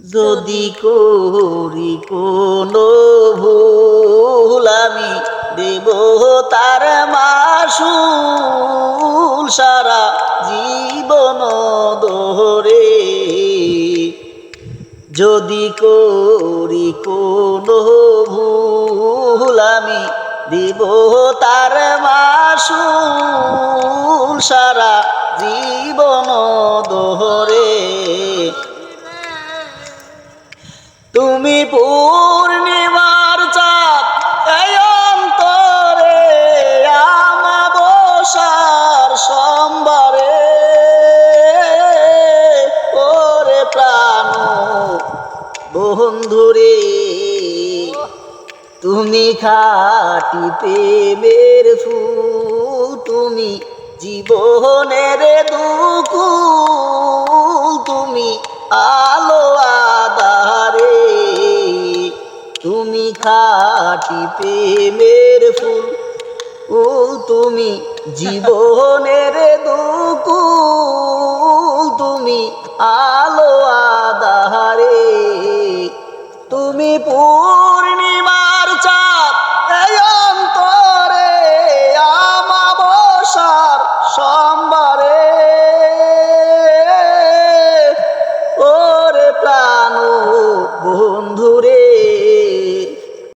যদি করি কোনো ভুল, আমি দেব তার মাসুল সারা জীবন দোহরে যদি করি কোনো ভুল, আমি দিব তার মাসুল সারা জীবন দোহরে তুমি পূর্ণিমার চাঁদ অন্তরে আমাবসার সোমবারে। ওরে প্রাণ, বন্ধুরে, তুমি খাটি প্রেমের ফুল, তুমি জীবনের দুকুল, তুমি আলো আধারে তুমি খাটি প্রেমের ফুল ও তুমি জীবনের দুকু তুমি আলো আধারে তুমি পূর্ণিমার চা